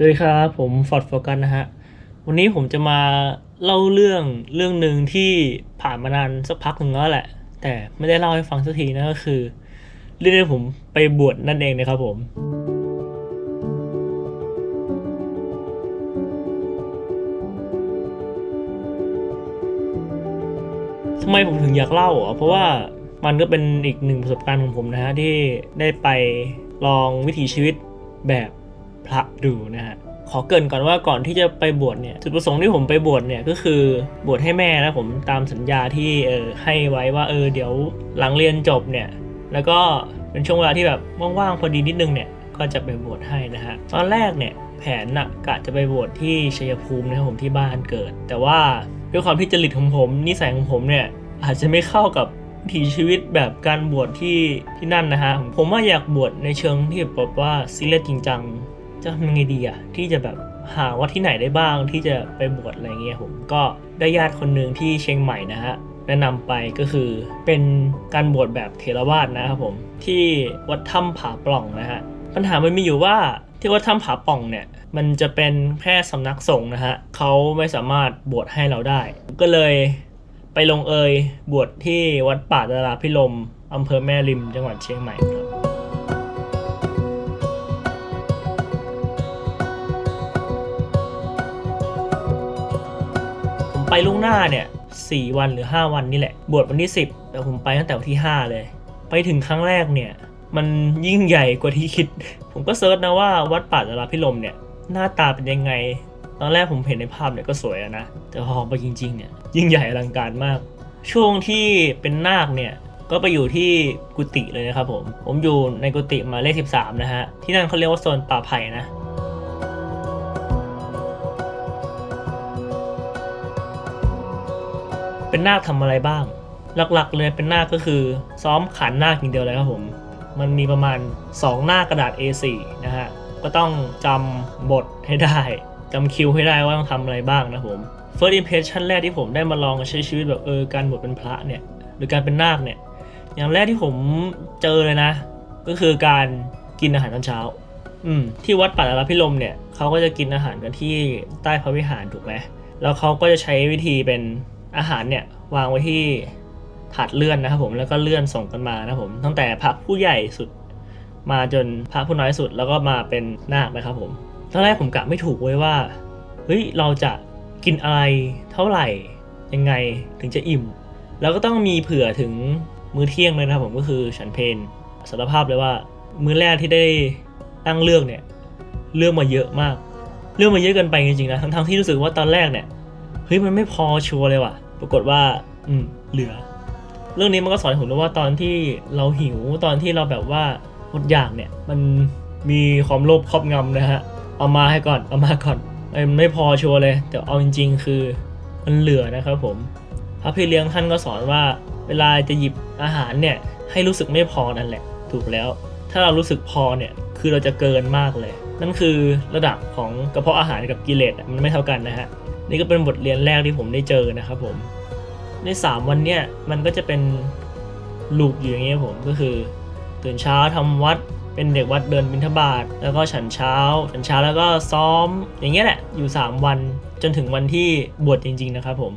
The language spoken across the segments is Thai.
สวัสดีครับผมฟอร์ดโฟกัสนะฮะ วันนี้ผมจะมาเล่าเรื่องเรื่องหนึ่งที่ผ่านมานานสักพักหนึ่งแล้วแหละ แต่ไม่ได้เล่าให้ฟังสักทีนะก็คือ เรื่องที่ผมไปบวชนั่นเองนะครับผมทำไมผมถึงอยากเล่าอะเพราะว่ามันก็เป็นอีกหนึ่งประสบการณ์ของผมนะฮะที่ได้ไปลองวิถีชีวิตแบบ พระดูนะฮะขอเกินก่อนว่าก่อนที่จะไปบวชเนี่ยจุดประสงค์ที่ผมไปบวชเนี่ยก็คือบวชให้แม่นะผมตามสัญญาที่เออให้ไว้ว่าเออเดี๋ยวหลังเรียนจบเนี่ยแล้วก็เป็นช่วงเวลาที่แบบว่างๆพอดีนิดนึงเนี่ยก็จะไปบวชให้นะฮะตอนแรกเนี่ยแผนน่ะกะจะไปบวชที่ชัยภูมินะครับผมที่บ้านเกิด แต่ว่าด้วยความที่จริตของผมนิสัยของผมเนี่ยอาจจะไม่เข้ากับถีชีวิตแบบการบวชที่ที่นั่นนะฮะผมว่าอยากบวชในเชิงที่แบบว่าซีเรียสจริงจัง จะทำยังไงดีอะที่จะแบบหาว่าที่ไหนได้บ้างที่จะไปบวชอะไรเงี้ยผมก็ได้ญาติคนหนึ่งที่เชียงใหม่นะฮะแนะนำไปก็คือเป็นการบวชแบบเทรวาสนะครับผมที่วัดถ้ำผาปล่องนะฮะปัญหามันมีอยู่ว่าที่วัดถ้ำผาปล่องเนี่ยมันจะเป็นแค่สำนักสงฆ์นะฮะเขาไม่สามารถบวชให้เราได้ ก็เลยไปลงเอยบวชที่วัดป่าดาราพิรมอำเภอแม่ริมจังหวัดเชียงใหม่ครับ ไปล่วงหน้าเนี่ยสี่วันหรือ 5 วันนี่แหละ บวชวันที่ 10 แต่ผมไปตั้งแต่วันที่ 5 เลย ไปถึงครั้งแรกเนี่ย มันยิ่งใหญ่กว่าที่คิด ผมก็เซิร์ชนะว่าวัดป่าดาราพิรมเนี่ย หน้าตาเป็นยังไง ตอนแรกผมเห็นในภาพเนี่ยก็สวยนะ แต่พอไปจริงๆเนี่ยยิ่งใหญ่อลังการมาก ช่วงที่เป็นนาคเนี่ยก็ไปอยู่ที่กุฏิเลยนะครับผม ผมอยู่ในกุฏิมาเลข 13 นะฮะ ที่นั่นเขาเรียกว่าโซนป่าไผ่นะ เป็นนาคทำอะไรบ้าง หลักๆเลยเป็นนาคก็คือ ซ้อมขันนาคอย่างเดียวเลยครับผม มันมีประมาณ 2 หน้ากระดาษ A4 นะฮะก็ต้องจำบทให้ได้จำคิวให้ได้ว่าต้องทำอะไรบ้างนะผม First impression แรกที่ผมได้มาลองใช้ชีวิตแบบเออการบวชเป็นพระเนี่ยหรือการเป็นนาคเนี่ยอย่างแรกที่ผมเจอเลยนะ ก็คือการกินอาหารตอนเช้า อืมที่วัดป่าดาราพิรมเนี่ยเขาก็จะกินอาหารกันที่ใต้พระวิหารถูกไหมแล้วเขาก็จะใช้วิธีเป็น อาหารเนี่ยวางไว้ที่ถาดเลื่อนนะครับผมแล้วก็เลื่อนส่งกันมานะครับผมตั้งแต่พระผู้ใหญ่สุด มาจนพระผู้น้อยสุดแล้วก็มาเป็นนาคนะครับผมตอนแรกผมกะไม่ถูกเว้ยว่าเฮ้ยเราจะกินอะไรเท่าไหร่ยังไงถึงจะอิ่ม แล้วก็ต้องมีเผื่อถึงมื้อเที่ยงเลยนะครับผมก็คือฉันเพนสารภาพเลยว่า มื้อแรกที่ได้ตั้งเลือกเนี่ยเลือกมาเยอะมาก เลือกมาเยอะเกินไปจริงๆนะทั้งๆที่รู้สึกว่าตอนแรกเนี่ย เฮ้ยมันไม่พอชัวร์เลยว่ะ ปรากฏว่า อืมเหลือ เรื่องนี้มันก็สอนผมรู้ว่าตอนที่เราหิวตอนที่เราแบบว่าอดอยากเนี่ย มันมีความโลภครอบงำนะฮะเอามาให้ก่อนเอามาก่อนมันไม่พอชัวร์เลย แต่เอาจริง ๆ คือมันเหลือนะครับผมพระพี่เลี้ยงท่านก็สอนว่า เวลาจะหยิบอาหารเนี่ย ให้รู้สึกไม่พอนั่นแหละ ถูกแล้ว ถ้าเรารู้สึกพอเนี่ยคือเราจะเกินมากเลย นั่นคือระดับของกระเพาะอาหารกับกิเลสมันไม่เท่ากันนะฮะ นี่ก็เป็นบทเรียนแรกที่ผมได้เจอนะครับผมใน 3 วันเนี่ยมันก็จะเป็นลูปอยู่อย่างเงี้ยผมก็คือ ตื่นเช้าทำวัดเป็นเด็กวัดเดินบิณฑบาตแล้วก็ฉันเช้า ฉันเช้าแล้วก็ซ้อมอย่างเงี้ยแหละอยู่ 3 วันจนถึงวันที่บวชจริง ๆ นะครับผม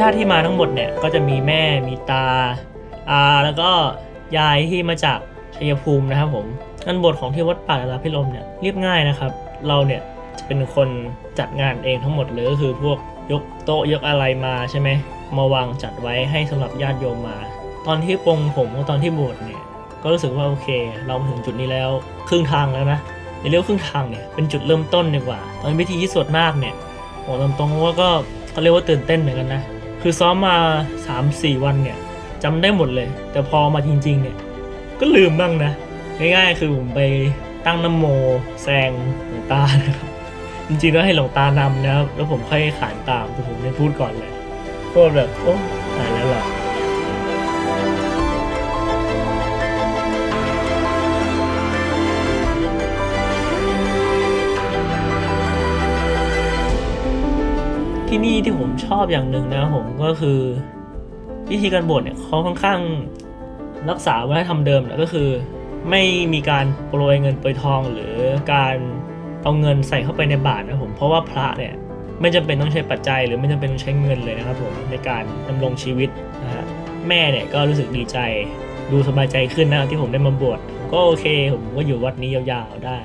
ญาติที่มาทั้งหมดเนี่ยก็จะมีแม่มีตาอาแล้วก็ยายที่มาจากชัยภูมินะครับผม งานบวชของที่วัดป่าดาราพิรมเนี่ยเรียบง่ายนะครับ เราเนี่ยจะเป็นคนจัดงานเองทั้งหมดเลยก็คือพวกยกโต๊ะยกอะไรมาใช่ไหมมาวางจัดไว้ให้สำหรับญาติโยมมา ตอนที่ปงผมตอนที่บวชเนี่ยก็รู้สึกว่าโอเค เรามาถึงจุดนี้แล้วครึ่งทางแล้วนะอย่าเรียกว่าครึ่งทางเนี่ยเป็นจุดเริ่มต้นดีกว่า ตอนพิธีที่สวดนาคเนี่ยบอกตามตรงว่าก็เขาเรียกว่าตื่นเต้นเหมือนกันนะคือซ้อมมา 3-4 วันเนี่ยจำได้หมดเลย แต่พอมาจริงๆเนี่ยก็ลืมบ้างนะ ง่ายๆ คือผมไปตั้งน้ำโมแซงหลวงตานะครับ จริงๆแล้วให้หลวงตานำนะครับ แล้วผมค่อยขานตามแต่ผมไม่พูดก่อนเลยก็แบบโอ้ตายแล้วล่ะที่นี่ที่ผมชอบอย่างหนึ่งนะผมก็คือวิธีการบวชเนี่ยเขาค่อนข้างรักษาวัฒนธรรมเดิมนะก็คือ ไม่มีการโปรยเงินโปรยทองหรือการเอาเงินใส่เข้าไปในบาทนะผมเพราะว่าพระเนี่ยไม่จำเป็นต้องใช้ปัจจัย หรือไม่จำเป็นต้องใช้เงินเลยนะครับผมในการดำรงชีวิตนะฮะแม่เนี่ยก็รู้สึกดีใจดูสบายใจขึ้นนะที่ผมได้มาบวชก็โอเค ผมก็อยู่วัดนี้ยาวๆได้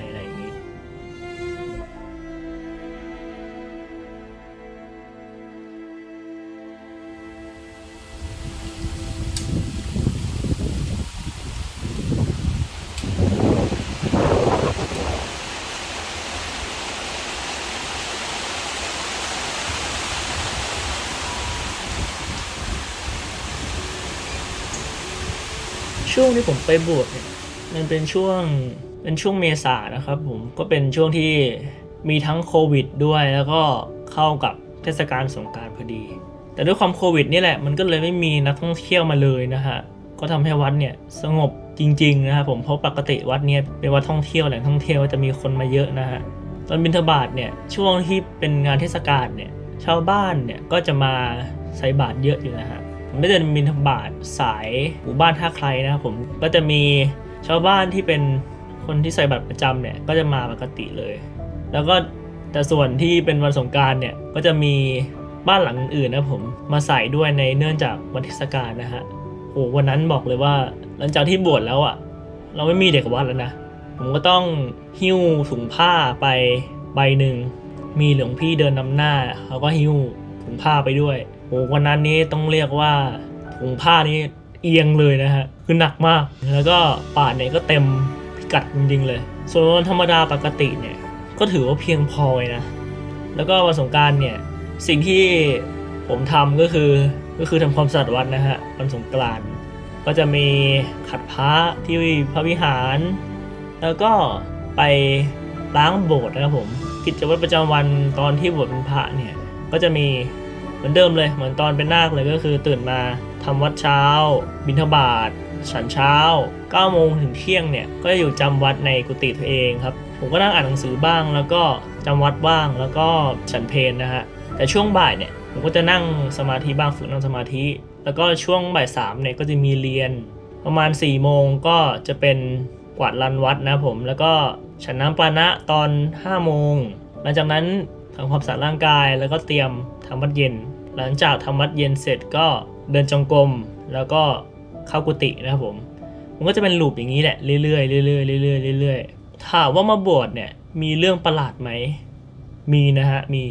ที่ผมไปบวชเนี่ยมันเป็นช่วงเป็นช่วงเมษานะครับผมก็เป็นช่วงที่มีทั้งโควิดด้วยแล้วก็เข้ากับเทศกาลสงการพอดี แต่ด้วยความโควิดนี่แหละมันก็เลยไม่มีนักท่องเที่ยวมาเลยนะฮะก็ทำให้วัดเนี่ยสงบจริงๆนะครับผมเพราะปกติวัดเนี่ยเป็นวัดท่องเที่ยวแหล่งท่องเที่ยวจะมีคนมาเยอะนะฮะตอนบิณฑบาตเนี่ยช่วงที่เป็นงานเทศกาลเนี่ยชาวบ้านเนี่ยก็จะมาใส่บาตรเยอะอยู่นะฮะ ผมได้เดินบินทบาทสายหมู่บ้านท่าใครนะครับผมก็จะมีชาวบ้านที่เป็นคนที่ใส่บัตรประจำเนี่ยก็จะมาปกติเลย แล้วก็แต่ส่วนที่เป็นวันสงการเนี่ยก็จะมีบ้านหลังอื่นนะผมมาใส่ด้วยในเนื่องจากวันเทศกาลนะฮะโอ้วันนั้นบอกเลยว่าหลังจากที่บวชแล้วอะ่ะ เราไม่มีเด็กวัดแล้วนะ ผมก็ต้องหิ้วถุงผ้าไปใบหนึ่งมีหลวงพี่เดินนำหน้าเขาก็หิ้วถุงผ้าไปด้วย วันนั้นนี้ต้องเรียกว่าถุงผ้านี้เอียงเลยนะฮะ คือหนักมาก แล้วก็ปาดเนี่ยก็เต็มพิกัดจริงๆเลย ส่วนวันธรรมดาปกติเนี่ย ก็ถือว่าเพียงพอเลยนะ แล้วก็วันสงการเนี่ย สิ่งที่ผมทำก็คือ ก็คือทำความสะอาดวัดนะฮะ วันสงกรานต์ก็จะมีขัดพระที่พระวิหาร แล้วก็ไปล้างโบสถ์นะครับผม กิจวัตรประจำวันตอนที่บวชเป็นพระเนี่ย ก็จะมี มือนเดิมเลยเหมือนตอนเป็นนาคเลยก็คือตื่นมาทำวัดเช้า บิณฑบาตฉันเช้า9โมงถึงเที่ยงเนี่ยก็จะอยู่จำวัดในกุฏิตัวเองครับ ผมก็นั่งอ่านหนังสือบ้าง แล้วก็จำวัดบ้างแล้วก็ฉันเพลนะฮะแต่ช่วงบ่ายเนี่ยผมก็จะนั่งสมาธิบ้างฝึกนั่งสมาธิ แล้วก็ช่วงบ่ายสามเนี่ยก็จะมีเรียน ประมาณ4ี่โมงก็จะเป็นกวาดลานวัดนะผม แล้วก็ฉันน้ำปานะตอน5้าโมงหลังจากนั้นทำความสะอาดร่างกายแล้วก็เตรียมทำวัดเย็น หลังจากทำวัดเย็นเสร็จก็เดินจงกรมแล้วก็เข้ากุฏินะครับผมผมก็จะเป็นลูปอย่างนี้แหละ เรื่อยๆเรื่อยๆเรื่อยๆเรื่อยๆถามว่ามาบวชเนี่ยมีเรื่องประหลาดไหม มีนะฮะ มี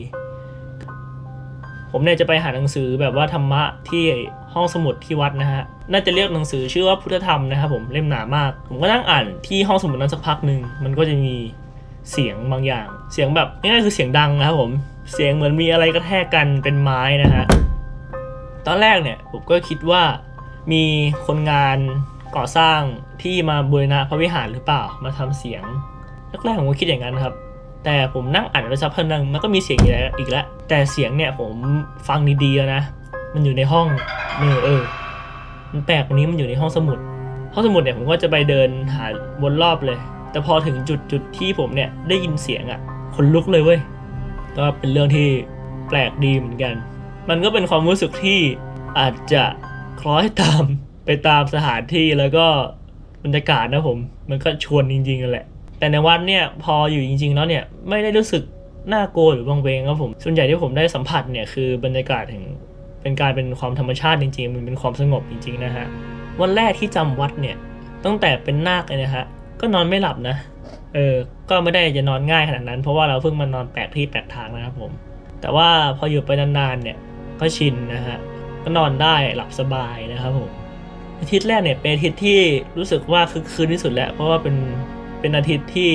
ผมเนี่ยจะไปหาหนังสือแบบว่าธรรมะที่ห้องสมุดที่วัดนะฮะ น่าจะเรียกหนังสือชื่อว่าพุทธธรรมนะครับผม เล่มหนามาก ผมก็นั่งอ่านที่ห้องสมุดนั้นสักพักหนึ่ง มันก็จะมีเสียงบางอย่าง เสียงแบบง่ายๆคือเสียงดังนะครับผม เสียงเหมือนมีอะไรกระแทกกันเป็นไม้นะฮะ ตอนแรกเนี่ยผมก็คิดว่ามีคนงานก่อสร้างที่มาบูรณะพระวิหารหรือเปล่ามาทำเสียงแรกๆผมก็คิดอย่างนั้นครับ แต่ผมนั่งอ่านไปสักพักนึงมันก็มีเสียงอีกแล้วอีกแล้วแต่เสียงเนี่ยผมฟังดีๆแล้วนะ มันอยู่ในห้องเออเออมันแปลกตรงนี้มันอยู่ในห้องสมุด ห้องสมุดเนี่ยผมก็จะไปเดินหาวนรอบเลย แต่พอถึงจุดจุดที่ผมเนี่ยได้ยินเสียงอะ่ะขนลุกเลยเว้ย ก็เป็นเรื่องที่แปลกดีเหมือนกัน มันก็เป็นความรู้สึกที่อาจจะคล้อยตามไปตามสถานที่แล้วก็บรรยากาศนะผม มันก็ชวนจริงๆกันแหละ แต่ในวัดเนี่ยพออยู่จริงๆแล้วเนี่ยไม่ได้รู้สึกน่ากลัวหรือวังเวงครับผม ส่วนใหญ่ที่ผมได้สัมผัสเนี่ยคือบรรยากาศแห่งเป็นการเป็นความธรรมชาติจริงๆ มันเป็นความสงบจริงๆนะฮะ วันแรกที่จำวัดเนี่ยตั้งแต่เป็นนาคเลยนะฮะ ก็นอนไม่หลับนะ เออ ก็ไม่ได้จะนอนง่ายขนาดนั้น เพราะว่าเราเพิ่งมานอนแปลกที่แปลกทางนะครับผม แต่ว่าพออยู่ไปนานๆเนี่ยก็ชินนะฮะก็นอนได้หลับสบายนะครับผมอาทิตย์แรกเนี่ยเป็นอาทิตย์ที่รู้สึกว่าคึกคืนที่สุดแล้ว เพราะว่าเป็นเป็นอาทิตย์ที่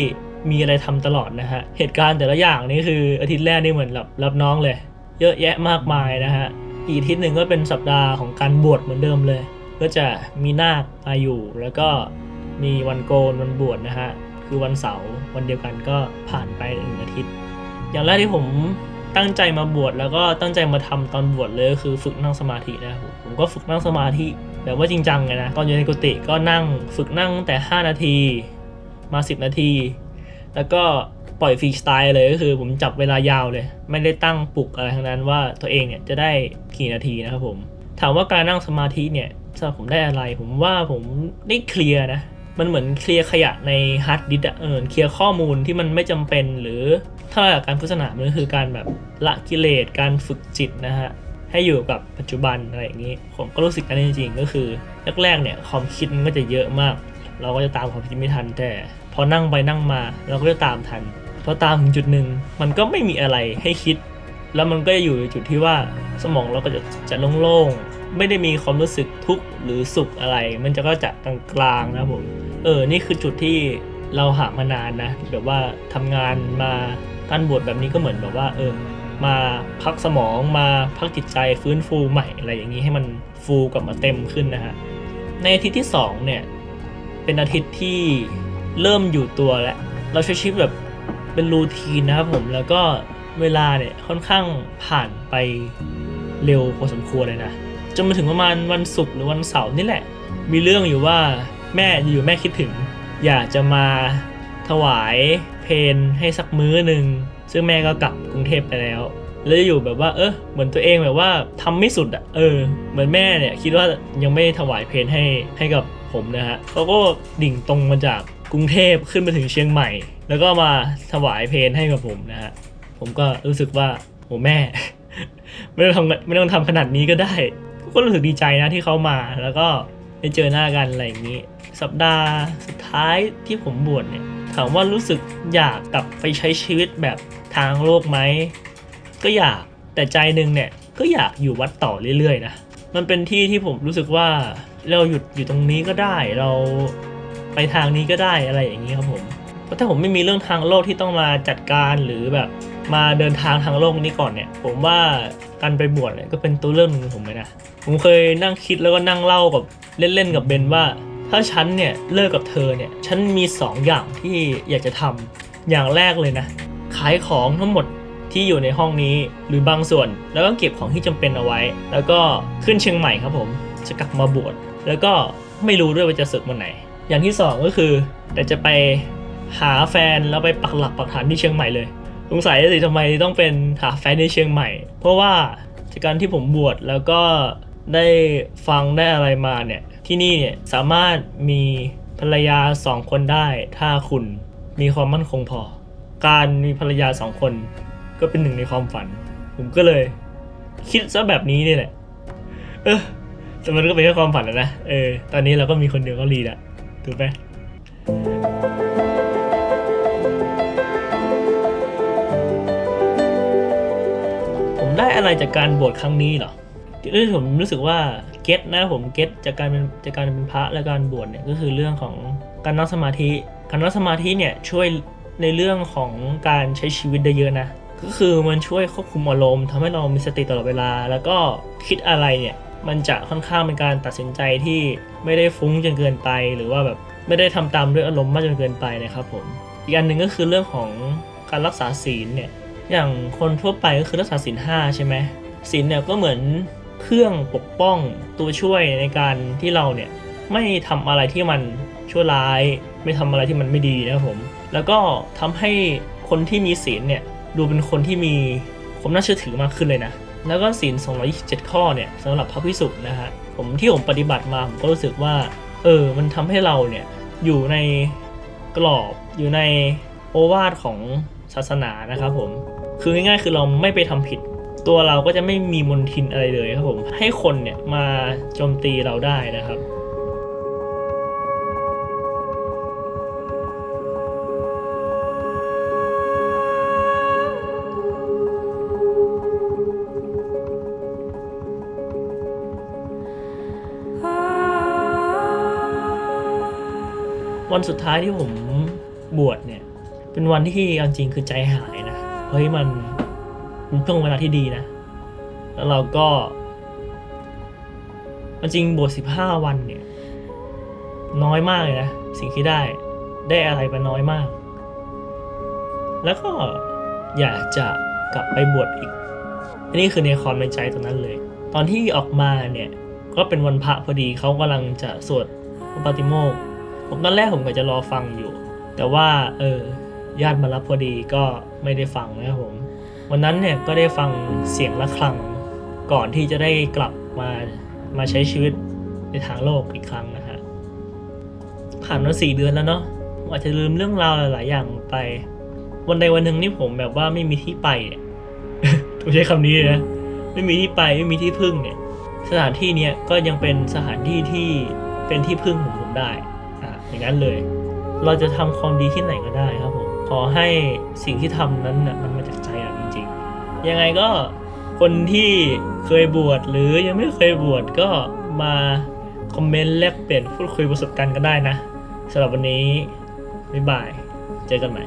มีอะไรทำตลอดนะฮะเหตุการณ์แต่ละอย่างนี่คืออาทิตย์แรกนี่เหมือนรับรับน้องเลย เยอะแยะมากมายนะฮะอีกอาทิตย์หนึ่งก็เป็นสัปดาห์ของการบวชเหมือนเดิมเลย ก็จะมีนาคมาอยู่แล้วก็มีวันโกนวันบวชนะฮะ คือวันเสาร์วันเดียวกันก็ผ่านไปหนึ่งอาทิตย์ อย่างแรกที่ผมตั้งใจมาบวชแล้วก็ตั้งใจมาทำตอนบวชเลยก็คือฝึกนั่งสมาธินะครับผมก็ฝึกนั่งสมาธิแบบว่าจริงจังเลยนะตอนอยู่ในกุฏิก็นั่งฝึกนั่งตั้งแต่ 5 นาทีมา 10 นาที แล้วก็ปล่อยฟรีสไตล์เลยก็คือผมจับเวลายาวเลย ไม่ได้ตั้งปลุกอะไรทั้งนั้นว่าตัวเองเนี่ยจะได้กี่นาทีนะครับผมถามว่าการนั่งสมาธิเนี่ยสำหรับผมได้อะไร ผมว่าผมได้เคลียร์นะ มันเหมือนเคลียร์ขยะในฮาร์ดดิสก์อะเออเคลียร์ข้อมูลที่มันไม่จำเป็นหรือถ้าหลักการพุทธศาสนามันก็คือการแบบละกิเลสการฝึกจิตนะฮะให้อยู่กับปัจจุบันอะไรอย่างนี้ ผมก็รู้สึกกันจริงๆก็คือแรกๆเนี่ยความคิดมันก็จะเยอะมาก เราก็จะตามความคิดไม่ทันแต่ พอนั่งไปนั่งมาเราก็จะตามทันพอตามถึงจุดหนึ่งมันก็ไม่มีอะไรให้คิด แล้วมันก็จะอยู่ในจุดที่ว่าสมองเราก็จะจะโล่งๆไม่ได้มีความรู้สึกทุกข์หรือสุขอะไร มันจะก็จะกลางๆนะผม เออ นี่คือจุดที่เราหามานานนะแบบว่าทำงานมาการบวชแบบนี้ก็เหมือนแบบว่าเออมาพักสมองมาพักจิตใจฟื้นฟูใหม่อะไรอย่างนี้ให้มันฟูกลับมาเต็มขึ้นนะฮะในอาทิตย์ที่สองเนี่ยเป็นอาทิตย์ที่เริ่มอยู่ตัวแล้วเราใช้ชีวิตแบบเป็นรูทีนนะครับผมแล้วก็เวลาเนี่ยค่อนข้างผ่านไปเร็วพอสมควรเลยนะจนมาถึงประมาณวันศุกร์หรือวันเสาร์นี่แหละ มีเรื่องอยู่ว่า แม่อยู่แม่คิดถึง อยากจะมาถวายเพนให้สักมื้อหนึ่งซึ่งแม่ก็กลับกรุงเทพไปแล้ว แล้วอยู่แบบว่า เออเหมือนตัวเองแบบว่าทำไม่สุดอะเออ เหมือนแม่เนี่ยคิดว่ายังไม่ถวายเพนให้ให้กับผมนะฮะเขาก็ดิ่งตรงมาจากกรุงเทพขึ้นมาถึงเชียงใหม่ แล้วก็มาถวายเพนให้กับผมนะฮะผมก็รู้สึกว่าโอ้แม่ ไม่ต้องทำไม่ต้องทำขนาดนี้ก็ได้ก็รู้สึกดีใจนะที่เขามาแล้วก็ ได้เจอหน้ากันอะไรอย่างนี้ สัปดาห์สุดท้ายที่ผมบวชเนี่ยถามว่ารู้สึกอยากกลับไปใช้ชีวิตแบบทางโลกไหมก็อยากแต่ใจหนึ่งเนี่ยก็อยากอยู่วัดต่อเรื่อยๆนะมันเป็นที่ที่ผมรู้สึกว่าเราหยุดอยู่ตรงนี้ก็ได้เราไปทางนี้ก็ได้อะไรอย่างนี้ครับผมเพราะถ้าผมไม่มีเรื่องทางโลกที่ต้องมาจัดการหรือแบบ มาเดินทางทางโลกนี้ก่อนเนี่ย ผมว่าการไปบวชเนี่ยก็เป็นตัวเรื่องหนึ่งของผมเลยนะ ผมเคยนั่งคิดแล้วก็นั่งเล่ากับเล่นๆกับเบนว่า ถ้าฉันเนี่ยเลิกกับเธอเนี่ยฉันมีสองอย่างที่อยากจะทำอย่างแรกเลยนะ ขายของทั้งหมดที่อยู่ในห้องนี้หรือบางส่วน แล้วก็เก็บของที่จำเป็นเอาไว้ แล้วก็ขึ้นเชียงใหม่ครับผมจะกลับมาบวชแล้วก็ไม่รู้ด้วยว่าจะศึกวันไหน อย่างที่สองก็คือแต่จะไปหาแฟนแล้วไปปักหลักปักฐานที่เชียงใหม่เลย สงสัยสิทำไมต้องเป็นหาแฟนในเชียงใหม่ เพราะว่าจากการที่ผมบวชแล้วก็ได้ฟังได้อะไรมาเนี่ย ที่นี่เนี่ยสามารถมีภรรยาสองคนได้ ถ้าคุณมีความมั่นคงพอ การมีภรรยาสองคน ก็เป็นหนึ่งในความฝัน ผมก็เลย คิดซะแบบนี้นี่แหละ เออแต่มันก็เป็นแค่ความฝันแล้วนะ เออ ตอนนี้เราก็มีคนเดียวก็รีแล้วถูกไหม อะไรจากการบวชครั้งนี้เหรอที่ผมรู้สึกว่าเก็ตนะผมเก็ตจากการเป็นจากการเป็นพระและการบวชเนี่ยก็คือเรื่องของการนั่งสมาธิ การนั่งสมาธิเนี่ยช่วยในเรื่องของการใช้ชีวิตได้เยอะนะ ก็คือมันช่วยควบคุมอารมณ์ทำให้เรามีสติตลอดเวลา แล้วก็คิดอะไรเนี่ยมันจะค่อนข้างเป็นการตัดสินใจที่ไม่ได้ฟุ้งจนเกินไป หรือว่าแบบไม่ได้ทำตามด้วยอารมณ์มากจนเกินไปนะครับผมอีกอันหนึ่งก็คือเรื่องของการรักษาศีลเนี่ย อย่างคนทั่วไปก็คือรักษาศีลห้าใช่ไหมศีลเนี่ยก็เหมือนเครื่องปกป้องตัวช่วยในการที่เราเนี่ยไม่ทำอะไรที่มันชั่วร้าย ไม่ทำอะไรที่มันไม่ดีนะครับผม แล้วก็ทำให้คนที่มีศีลเนี่ยดูเป็นคนที่มีความน่าเชื่อถือมากขึ้นเลยนะ แล้วก็ศีล 227 ข้อเนี่ยสำหรับพระพิสุนะฮะผมที่ผมปฏิบัติมาผมก็รู้สึกว่า เออ มันทำให้เราเนี่ยอยู่ในกรอบอยู่ในโอวาทของศาสนานะครับผม คือง่ายๆคือเราไม่ไปทำผิด ตัวเราก็จะไม่มีมนทินอะไรเลยครับผมให้คนเนี่ยมาโจมตีเราได้นะครับวันสุดท้ายที่ผมบวชเนี่ย เป็นวันที่เอาจริงคือใจหายนะ เฮ้ยมันมันช่วงเวลาที่ดีนะ แล้วเราก็จริงบวชสิบห้าวันเนี่ย น้อยมากเลยนะ สิ่งที่ได้ได้อะไรไปน้อยมาก แล้วก็อยากจะกลับไปบวชอีกอันนี้คือในความในใจตอนนั้นเลย ตอนที่ออกมาเนี่ย ก็เป็นวันพระพอดีเขากำลังจะสวดพระปาติโมกผมตอนแรกผมก็จะรอฟังอยู่ แต่ว่า เออ ญาติมารับพอดีก็ไม่ได้ฟังนะครับผม วันนั้นเนี่ยก็ได้ฟังเสียงะระฆังก่อนที่จะได้กลับมามาใช้ชีวิตในทางโลกอีกครั้งนะฮะผ่านมาสี่เดือนแล้วเนาะอาจจะลืมเรื่องราวหลายๆอย่างไป วันใดวันหนึ่งนี่ผมแบบว่าไม่มีที่ไปเนี่ยต้องใช้คำนี้นะไม่มีที่ไปไม่มีที่พึ่งเนี่ย สถานที่เนี้ยก็ยังเป็นสถานที่ที่เป็นที่พึ่งของผมได้อะอย่างนั้นเลย เราจะทำความดีที่ไหนก็ได้ครับผม ขอให้สิ่งที่ทำนั้นน่ะมันมาจากใจเราจริงๆ ยังไงก็คนที่เคยบวชหรือยังไม่เคยบวชก็มาคอมเมนต์แลกเปลี่ยนพูดคุยประสบการณ์กันได้นะสำหรับวันนี้ บ๊ายบาย เจอกันใหม่